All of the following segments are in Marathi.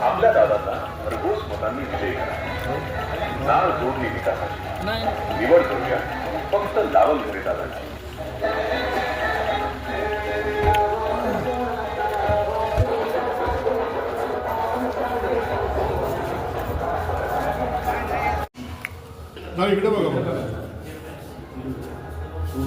आपल्या दादांना भरघोस मतांनी विजयी करा नाळ जोडली विकासाची. निवड करूया. फक्त लावल घरी दादांची. हा इकडे बघा.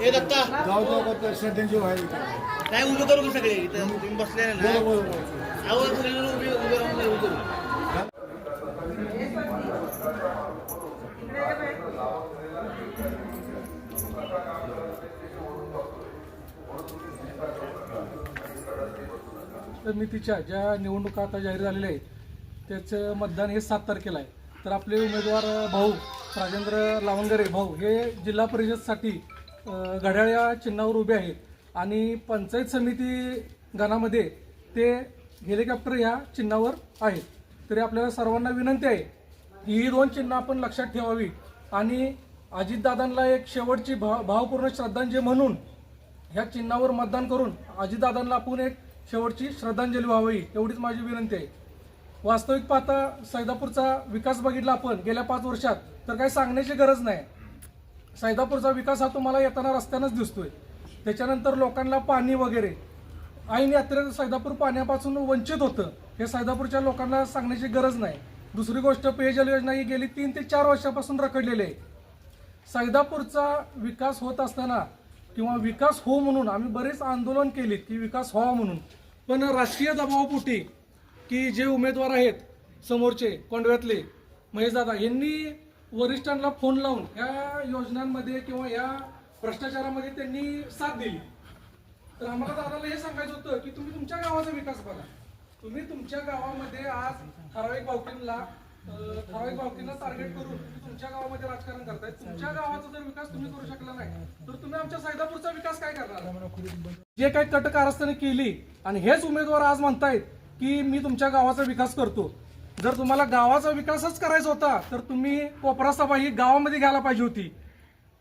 ए दत्ता काय उभं करू का सगळे? इथं तुम्ही बसले ना? आवाज उभे उभे राहून उभं करू. तर नीतीच्या ज्या निवडणुका आता जाहीर झालेल्या आहेत त्याचं मतदान हे सात तारखेला आहे. तर आपले उमेदवार भाऊ राजेंद्र लावंगरे भाऊ हे जिल्हा परिषदसाठी घड्याळ या चिन्हावर उभे आहेत. आणि पंचायत समिती गणामध्ये ते हेलिकॉप्टर ह्या चिन्हावर आहेत. तरी आपल्याला सर्वांना विनंती आहे ही दोन चिन्ह आपण लक्षात ठेवावी. आणि अजितदादांना एक शेवटची भाव भावपूर्ण श्रद्धांजली म्हणून ह्या चिन्हावर मतदान करून अजितदादांना आपण एक शेवटची श्रद्धांजली व्हावी एवढीच माझी विनंती आहे. वास्तविक पाहता सैदापूरचा विकास बघितला आपण गेल्या पाच वर्षात तर काही सांगण्याची गरज नाही. सैदापूरचा विकास हा तुम्हाला येताना रस्त्यानंच दिसतोय. त्याच्यानंतर लोकांना पाणी वगैरे ऐन यात्रेत सैदापूर पाण्यापासून वंचित होतं हे सैदापूरच्या लोकांना सांगण्याची गरज नाही. दुसरी गोष्ट पेयजल योजना ही गेली तीन ते चार वर्षापासून रखडलेली आहे. सैदापूरचा विकास होत असताना किंवा विकास हो म्हणून आम्ही बरेच आंदोलन केलीत की विकास व्हावा म्हणून पण राष्ट्रीय दबावापोटी की जे उमेदवार आहेत समोरचे कोंडव्यातले महेश दादा यांनी वरिष्ठांना फोन लावून या योजनांमध्ये किंवा या भ्रष्टाचारामध्ये त्यांनी साथ दिली. तर आम्हाला दादाला हे सांगायचं होतं की तुम्ही तुमच्या गावाचा विकास बघा. तुम्ही तुमच्या गावामध्ये आज ठराविक भावकींना ठराविक भावकींना टार्गेट करून तुमच्या गावामध्ये राजकारण करताय. तुमच्या गावाचा जर विकास तुम्ही करू शकला नाही तर तुम्ही आमच्या सैदापूरचा विकास काय करणार? जे काही कटकारस्थाने केली आणि हेच उमेदवार आज म्हणतायत की मी तुमच्या गावाचा विकास करतो. जर तुम्हाला गावाचा विकासच करायचा होता तर तुम्ही कोपरा सभा ही गावामध्ये घ्यायला पाहिजे होती.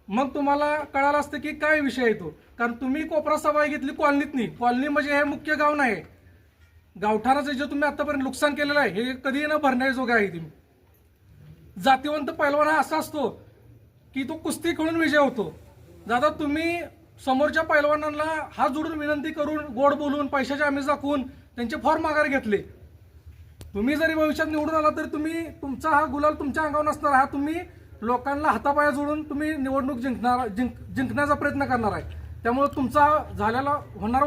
मग तुम्हाला कळालं असतं की काय विषय येतो कारण तुम्ही कोपरा सभा घेतली कॉलनीत नाही. कॉलनी म्हणजे हे मुख्य गाव नाही. गावठाणाचं जे तुम्ही आतापर्यंत नुकसान केलेलं आहे हे कधी न भरण्याजोगं आहे तुम्ही जातीवंत पैलवान हा असा असतो की तो कुस्ती खेळून विजय होतो. दादा तुम्ही समोरच्या पैलवानांना हात जोडून विनंती करून गोड बोलून पैशाच्या आमिष दाखवून त्यांचे फॉर्म माघारी घेतले. तुम्ही जरी भविष्यात निवडून आला तरी तुम्ही तुमचा हा गुलाल तुमच्या अंगावर नसणार. हा तुम्ही लोकांना हातापाया जोडून तुम्ही निवडणूक जिंकणार जिंक जिंकण्याचा प्रयत्न करणार आहे. त्यामुळे तुमचा झालेला होणारा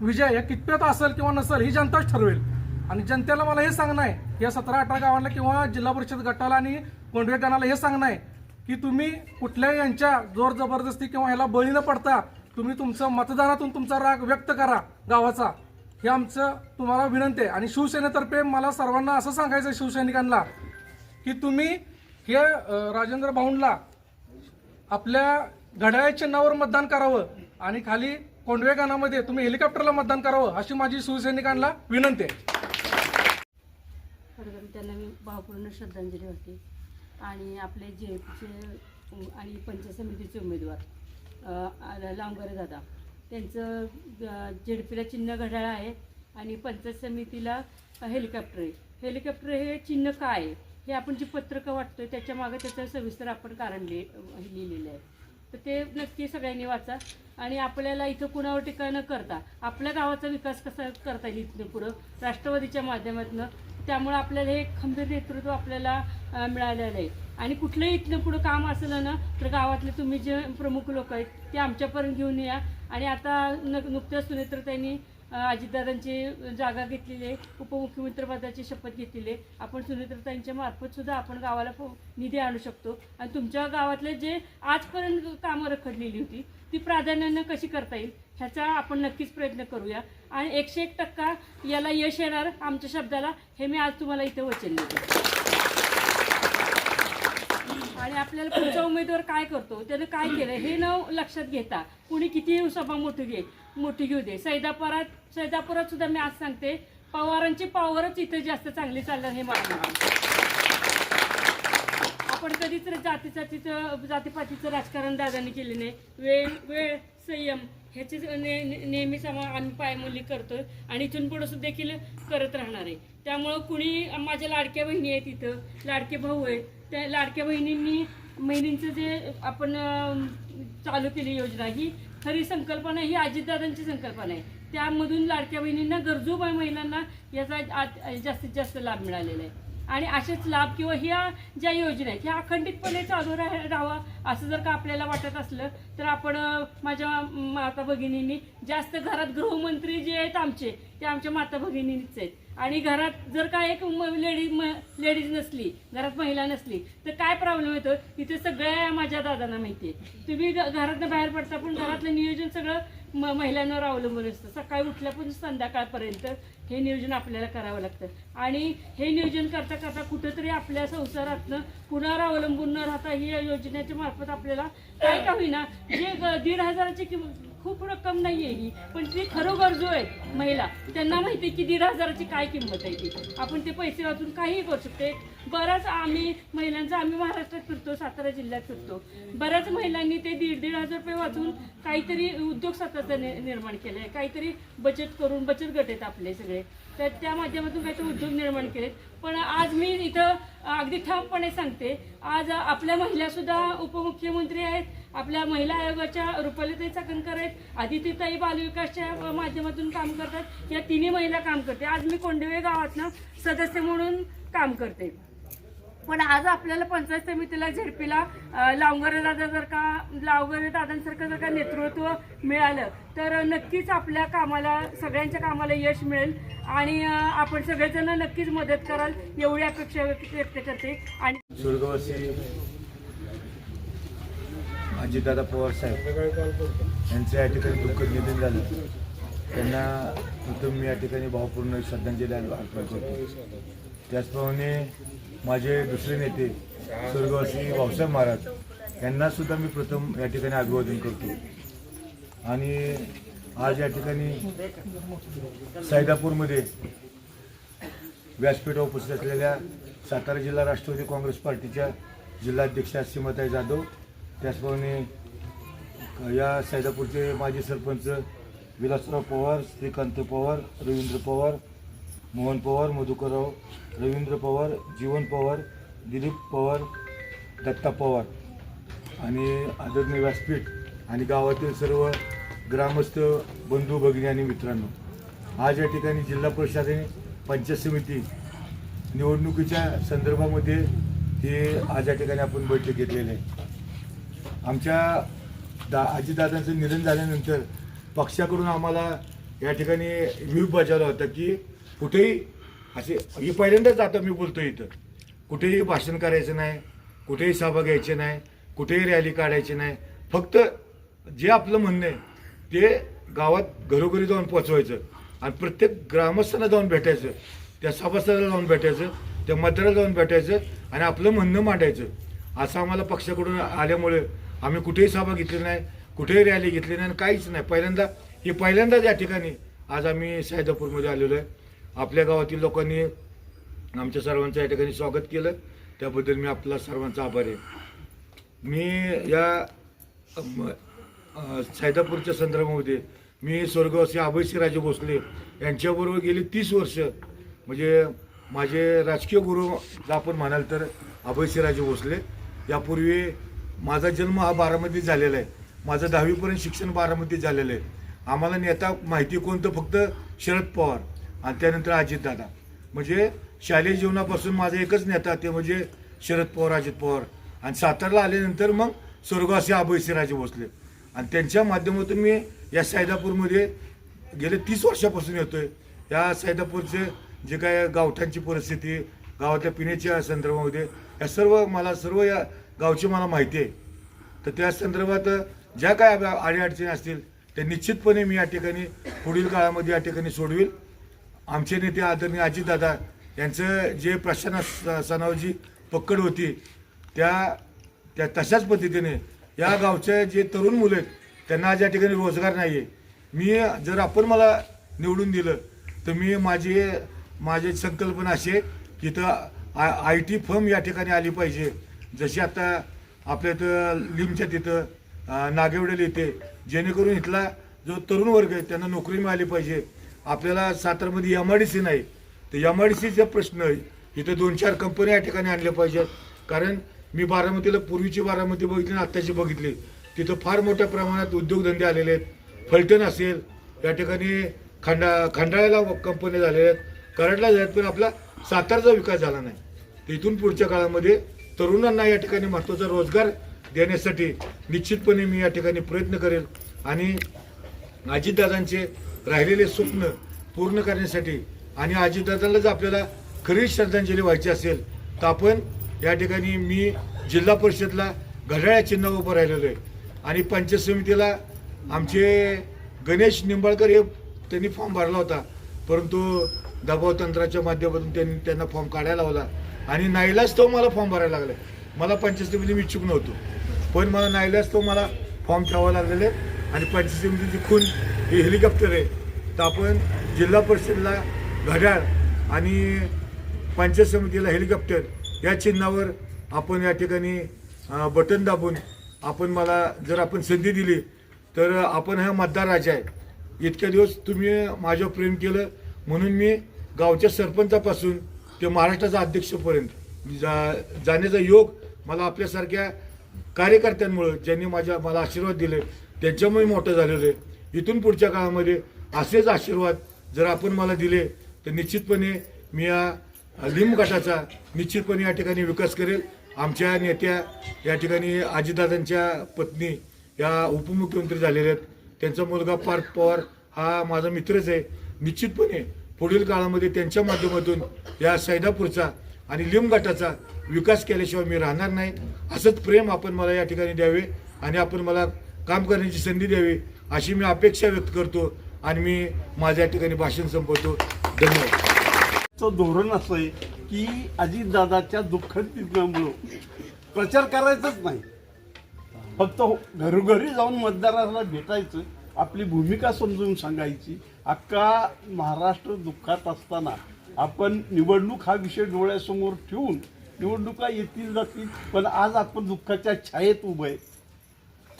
विजय हे कितपत असेल किंवा नसेल ही जनताच ठरवेल. आणि जनतेला मला हे सांगणं आहे या सतरा अठरा गावांना किंवा जिल्हा परिषद गटाला आणि कोंडवे गणाला हे सांगणं आहे की तुम्ही कुठल्याही यांच्या जोर जबरदस्ती किंवा ह्याला बळी न पडता तुम्ही तुमचं मतदानातून तुमचा राग व्यक्त करा गावाचा. हे आमचं तुम्हाला विनंती आहे. आणि शिवसेनेतर्फे मला सर्वांना असं सांगायचं आहे शिवसैनिकांना की तुम्ही हे राजेंद्र भाऊंला आपल्या घड्याळ चिन्हावर मतदान करावं आणि खाली कोंडवेगानामध्ये तुम्ही हेलिकॉप्टरला मतदान करावं अशी माझी शिवसैनिकांना विनंती आहे. त्यांना मी भावपूर्ण श्रद्धांजली वाटते आणि आपले जे पीचे आणि पंचायत समितीचे उमेदवार लांबगरे दादा त्यांचं जेडपीला चिन्ह घड्याळ आहे आणि पंचायत समितीला हेलिकॉप्टर आहे. हेलिकॉप्टर हे चिन्ह काय आहे? हे आपण जी पत्रकं वाटतोय त्याच्यामागे त्याचं सविस्तर आपण कारण लिहि लिहिलेलं आहे. तर ते नक्की सगळ्यांनी वाचा आणि आपल्याला इथं कुणावर टीका न करता आपल्या गावाचा विकास कसा करता येईल इथनं पुढं राष्ट्रवादीच्या माध्यमातून त्यामुळं आपल्याला हे खंबीर नेतृत्व आपल्याला मिळालेलं आहे. आणि कुठलंही इथलं पुढं काम असलं ना तर गावातले तुम्ही जे प्रमुख लोक आहेत ते आमच्यापर्यंत घेऊन या. आणि आता न नुकत्याच सुनेत्रताईंनी त्यांनी अजितदादांची जागा घेतलेली आहे उपमुख्यमंत्रीपदाची शपथ घेतलेली आहे. आपण सुनेत्रताईंच्या मार्फत सुद्धा आपण गावाला प- निधी आणू शकतो. आणि तुमच्या गावातले जे आजपर्यंत कामं रखडलेली होती ती प्राधान्यानं कशी करता येईल ह्याचा आपण नक्कीच प्रयत्न करूया. आणि एकशे एक टक्का याला यश येणार आमच्या शब्दाला हे मी आज तुम्हाला इथे वचन देते. आणि आपल्याला पुढचा उमेदवार काय करतो? त्यानं काय केलं? हे न लक्षात घेता. कुणी किती सभा मोठी घे मोठी घेऊ दे. सैदापुरात सैदापुरात सुद्धा मी आज सांगते पवारांची पॉवरच इथे जास्त चांगली चालणार हे मला आपण कधीच जातीजातीचं जातीपातीचं राजकारण दादांनी केले नाही. वेळ वेळ संयम ह्याचे ने ने- नेहमीच आम्ही पायमुली करतो आणि इथून पुढं सुद्धा देखील करत राहणार आहे. त्यामुळं कुणी माझ्या लाडक्या बहिणी आहेत इथं. लाडके भाऊ आहेत. त्या लाडक्या बहिणींनी बहिणींचं जे आपण चालू केली योजना ही खरी संकल्पना ही अजितदादांची संकल्पना आहे. त्यामधून लाडक्या बहिणींना गरजू बाई महिलांना याचा जास्तीत जास्त लाभ मिळालेला आहे. आणि असेच लाभ किंवा ह्या ज्या योजना आहेत ह्या अखंडितपणे चालू राह राहावा असं जर का आपल्याला वाटत असलं तर आपण माझ्या माता भगिनींनी जास्त घरात गृहमंत्री जे आहेत आमचे ते आमच्या माता भगिनींच आहेत. आणि घरात जर का एक लेडीज लेडीज नसली घरात महिला नसली तर काय प्रॉब्लेम येतो? तिथे सगळ्या माझ्या दादांना माहिती आहे. तुम्ही घ- घरातनं बाहेर पडता पण घरातलं नियोजन सगळं म महिलांवर अवलंबून असतं. सकाळी उठल्यापासून संध्याकाळपर्यंत हे नियोजन आपल्याला करावं लागतं. आणि हे नियोजन करता करता कुठंतरी आपल्या संसारातनं कुणावर अवलंबून न राहता ही योजनेच्या मार्फत आपल्याला काय का होईना जे ग- दीड हजाराची किंमत खूप रक्कम नाही आहे ही. पण ती खरं गरजू आहेत महिला त्यांना माहिती आहे की दीड हजाराची काय किंमत आहे ती. आपण ते पैसे वाचून काहीही करू शकते. बऱ्याच आम्ही महिलांचा आम्ही महाराष्ट्रात फिरतो सातारा जिल्ह्यात फिरतो. बऱ्याच महिलांनी ते दीड दीड हजार रुपये वाचून काहीतरी उद्योग स्वतःचा नि- निर्माण केला आहे काहीतरी बचत करून बचत गट आहेत आपले सगळे. तर त्या माध्यमातून काहीतरी उद्योग निर्माण केलेत. पण आज मी इथं अगदी ठामपणे सांगते आज आपल्या महिलासुद्धा उपमुख्यमंत्री आहेत. आपल्या महिला आयोगाच्या रुपालीताई चाकणकर आहेत. आदितीताई बालविकासच्या माध्यमातून काम करतात. या तिन्ही महिला काम करते. आज मी कोंडवे गावातनं सदस्य म्हणून काम करते. पण आज आपल्याला पंचायत समितीला झेडपीला लावगरे दादा जर का लावगरे दादांसारखं जर का नेतृत्व मिळालं तर नक्कीच आपल्या कामाला सगळ्यांच्या कामाला यश मिळेल. आणि आपण सगळेजण नक्कीच मदत कराल एवढी अपेक्षा व्यक्त व्यक्त करते. आणि स्वर्गवासी अजितदादा पवार साहेब यांचं या ठिकाणी दुःखद निधन झालं. त्यांना प्रथम मी या ठिकाणी भावपूर्ण श्रद्धांजली अर्पण करतो. त्याचप्रमाणे माझे दुसरे नेते स्वर्गवासी भाऊसाहेब महाराज यांना सुद्धा मी प्रथम या ठिकाणी अभिवादन करतो. आणि आज या ठिकाणी सैदापूरमध्ये व्यासपीठावर उपस्थित असलेल्या सातारा जिल्हा राष्ट्रवादी काँग्रेस पार्टीच्या जिल्हाध्यक्षा सीमाताई जाधव त्याचप्रमाणे या सैदापूरचे माजी सरपंच विलासराव पवार श्रीकांत पवार रवींद्र पवार मोहन पवार मधुकरराव रवींद्र पवार जीवन पवार दिलीप पवार दत्ता पवार आणि आदरणीय व्यासपीठ आणि गावातील सर्व ग्रामस्थ बंधू भगिनी आणि मित्रांनो आज या ठिकाणी जिल्हा परिषदेने पंचायत समिती निवडणुकीच्या संदर्भामध्ये हे आज या ठिकाणी आपण बैठक घेतलेली आहे. आमच्या दा आजीदादांचं निधन झाल्यानंतर पक्षाकडून आम्हाला या ठिकाणी व्ह्यूप बजावला होता की कुठेही असे हे पहिल्यांदाच आता मी बोलतो इथं. कुठेही भाषण करायचं नाही कुठेही सभा घ्यायची नाही कुठेही रॅली काढायची नाही. फक्त जे आपलं म्हणणं आहे ते गावात घरोघरी जाऊन पोचवायचं आणि प्रत्येक ग्रामस्थांना जाऊन भेटायचं त्या सभासदाला जाऊन भेटायचं त्या मतदाराला जाऊन भेटायचं आणि आपलं म्हणणं मांडायचं. असं आम्हाला पक्षाकडून आल्यामुळे आम्ही कुठेही सभा घेतली नाही कुठेही रॅली घेतली नाही आणि काहीच नाही. पहिल्यांदा हे पहिल्यांदाच या ठिकाणी आज आम्ही सायदापूरमध्ये आलेलो आहे. आपल्या गावातील लोकांनी आमच्या सर्वांचं या ठिकाणी स्वागत केलं. त्याबद्दल मी आपला सर्वांचा आभार आहे. मी या सायदापूरच्या संदर्भामध्ये मी स्वर्गवासी अभयसिंहराजे भोसले यांच्याबरोबर गेली तीस वर्ष. म्हणजे माझे राजकीय गुरु आपण म्हणाल तर अभयसिंहराजे भोसले. यापूर्वी माझा जन्म हा बारामतीत झालेला आहे. माझं दहावीपर्यंत शिक्षण बारामतीत झालेलं आहे. आम्हाला नेता माहिती कोणतं? फक्त शरद पवार आणि त्यानंतर अजितदादा म्हणजे शालेय जीवनापासून माझा एकच नेता ते म्हणजे शरद पवार अजित पवार. आणि सातारला आल्यानंतर मग स्वर्गवासी अभयसिंहराजे भोसले. आणि त्यांच्या माध्यमातून मी या सैदापूरमध्ये गेले तीस वर्षापासून येतो आहे या सैदापूरचे जे काय गावठांची परिस्थिती गावातल्या पिण्याच्या संदर्भामध्ये या सर्व मला सर्व या गावची मला माहिती आहे. तर त्या संदर्भात ज्या काय अडीअडचणी असतील त्या निश्चितपणे मी या ठिकाणी पुढील काळामध्ये या ठिकाणी सोडवील. आमचे नेते आदरणीय अजितदादा यांचं जे प्रशासनावर जी पकड होती त्या त्या तशाच पद्धतीने या गावचे जे तरुण मुलं आहेत त्यांना आज या ठिकाणी रोजगार नाही आहे मी जर आपण मला निवडून दिलं तर मी माझी माझी संकल्पना अशी आहे की इथं आय आय टी फर्म या ठिकाणी आली पाहिजे. जशी आता आपल्या इथं लिमच्या तिथं नागेवडेल येते जेणेकरून इथला जो तरुण वर्ग आहे त्यांना नोकरी मिळाली पाहिजे. आपल्याला सातारमध्ये एम आय डी सी नाही. तर एम आय डी सीचा प्रश्न आहे इथं दोन चार कंपन्या या ठिकाणी आणल्या पाहिजेत. कारण मी बारामतीला पूर्वीची बारामती बघितली आणि आत्ताची बघितली. तिथं फार मोठ्या प्रमाणात उद्योगधंदे आलेले आहेत. फलटण असेल या ठिकाणी खंडा खंडाळ्याला कंपन्या झालेल्या आहेत. कराडला झाल्यात पण आपला सातारचा विकास झाला नाही. तर इथून पुढच्या काळामध्ये तरुणांना या ठिकाणी महत्त्वाचा रोजगार देण्यासाठी निश्चितपणे मी या ठिकाणी प्रयत्न करेल आणि अजितदादांचे राहिलेले स्वप्न पूर्ण करण्यासाठी आणि अजितदादांना जर आपल्याला खरी श्रद्धांजली व्हायची असेल तर आपण या ठिकाणी मी जिल्हा परिषदला घड्याळ्या चिन्ह उभं राहिलेलो आहे. आणि पंचायत समितीला आमचे गणेश निंबाळकर हे त्यांनी फॉर्म भरला होता परंतु दबाव तंत्राच्या माध्यमातून त्यांनी त्यांना फॉर्म काढायला लावला. आणि नाईलाज तो मला फॉर्म भरायला लागला मला पंचायत मी इच्छुक नव्हतो. पण मला नाईलाज तो मला फॉर्म ठेवावा लागलेले आणि पंचायत समितीची खून हे हेलिकॉप्टर आहे तर आपण जिल्हा परिषदला घड्याळ आणि पंचायत समितीला हेलिकॉप्टर या चिन्हावर आपण या ठिकाणी बटन दाबून आपण मला जर आपण संधी दिली तर आपण हा मतदार राजा आहे. इतक्या दिवस तुम्ही माझ्यावर प्रेम केलं म्हणून मी गावच्या सरपंचापासून ते महाराष्ट्राचा अध्यक्षपर्यंत. जा जाण्याचा योग मला आपल्यासारख्या कार्यकर्त्यांमुळं ज्यांनी माझ्या मला आशीर्वाद दिले त्यांच्यामुळे मोठं झालेलं आहे. इथून पुढच्या काळामध्ये असेच आशीर्वाद जर आपण मला दिले तर निश्चितपणे मी या लिंब गटाचा निश्चितपणे या ठिकाणी विकास करेल. आमच्या नेत्या या ठिकाणी अजितदादांच्या पत्नी या उपमुख्यमंत्री झालेल्या आहेत. त्यांचा मुलगा पार्थ पवार हा माझा मित्रच आहे. निश्चितपणे पुढील काळामध्ये त्यांच्या माध्यमातून या सैदापूरचा आणि लिम गटाचा विकास केल्याशिवाय मी राहणार नाही. असंच प्रेम आपण मला या ठिकाणी द्यावे आणि आपण मला काम करण्याची संधी द्यावी अशी मी अपेक्षा व्यक्त करतो आणि मी माझ्या या ठिकाणी भाषण संपवतो. धन्यवाद. धोरण असं आहे की अजितदादाच्या दुःखद प्रचार करायचाच नाही. फक्त घरोघरी जाऊन मतदाराला भेटायचं आपली भूमिका समजून सांगायची अख्खा महाराष्ट्र दुःखात असताना आपण निवडणूक हा विषय डोळ्यासमोर ठेवून निवडणुका येतील जातील पण आज आपण दुःखाच्या छायेत उभं आहे.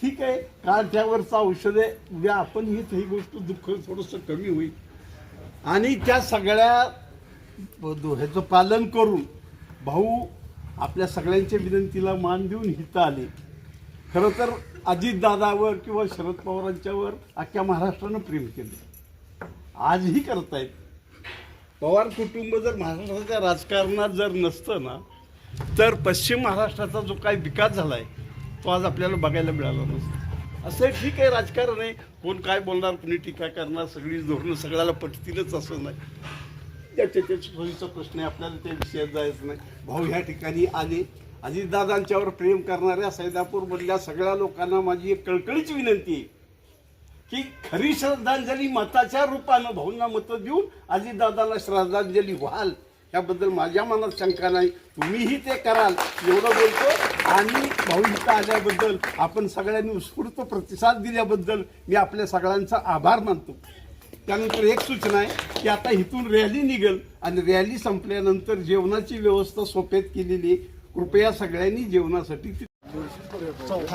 ठीक आहे काल त्यावरचं औषध आहे उद्या आपण ही ही गोष्ट दुःख थोडंसं कमी होईल. आणि त्या सगळ्या ह्याचं पालन करून भाऊ आपल्या सगळ्यांच्या विनंतीला मान देऊन हिथं आले. खरं तर अजितदादावर किंवा शरद पवारांच्यावर अख्ख्या महाराष्ट्रानं प्रेम केलं. आजही करतायत. पवार कुटुंब जर महाराष्ट्राच्या राजकारणात जर नसतं ना तर पश्चिम महाराष्ट्राचा जो काही विकास झाला आहे तो आज आपल्याला बघायला मिळाला नसतो. असं ठीक आहे राजकारण आहे. कोण काय बोलणार कोणी टीका करणार सगळी धोरणं सगळ्याला पटतीलच असं नाही. त्याच्या त्याच्या सोयीचा प्रश्न आहे. आपल्याला त्या विषयात जायचं नाही. भाऊ ह्या ठिकाणी आले अजितदादांच्यावर प्रेम करणाऱ्या सैदापूरमधल्या सगळ्या लोकांना माझी एक कळकळीची विनंती आहे. की खरी श्रद्धांजली मताच्या रूपानं भाऊंना मतं देऊन आजीदादाला श्रद्धांजली व्हाल याबद्दल माझ्या मनात शंका नाही. तुम्हीही ते कराल एवढं बोलतो. आणि भाऊ इथं आल्याबद्दल आपण सगळ्यांनी उत्स्फूर्त प्रतिसाद दिल्याबद्दल मी आपल्या सगळ्यांचा आभार मानतो. त्यानंतर एक सूचना आहे की आता इथून रॅली निघेल आणि रॅली संपल्यानंतर जेवणाची व्यवस्था सोप्यात केलेली आहे. कृपया सगळ्यांनी जेवणासाठी ती-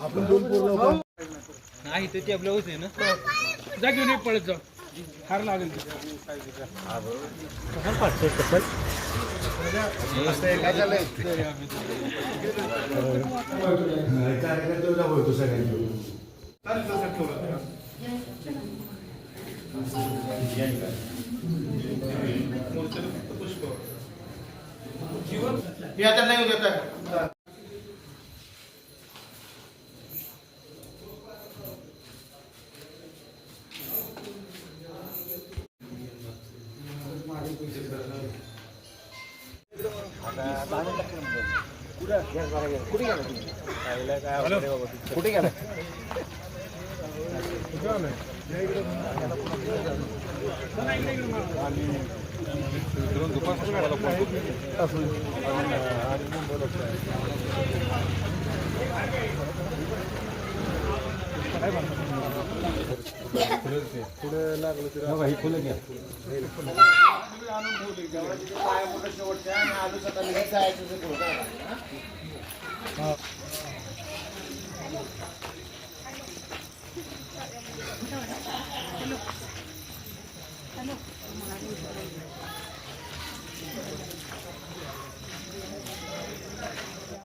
आपण दोन पूर्ण नाही ते ती आपल्या होते ना. जा घेऊन ये पळत जा. हार लागेल कार्यकर्त्याला होतो सगळ्यांना Kuda, kuda, kuda, kuda, kuda, kuda, kuda, kuda, kuda, kuda, kuda तास होईल पुढं लागलं तर ही फुलं घ्या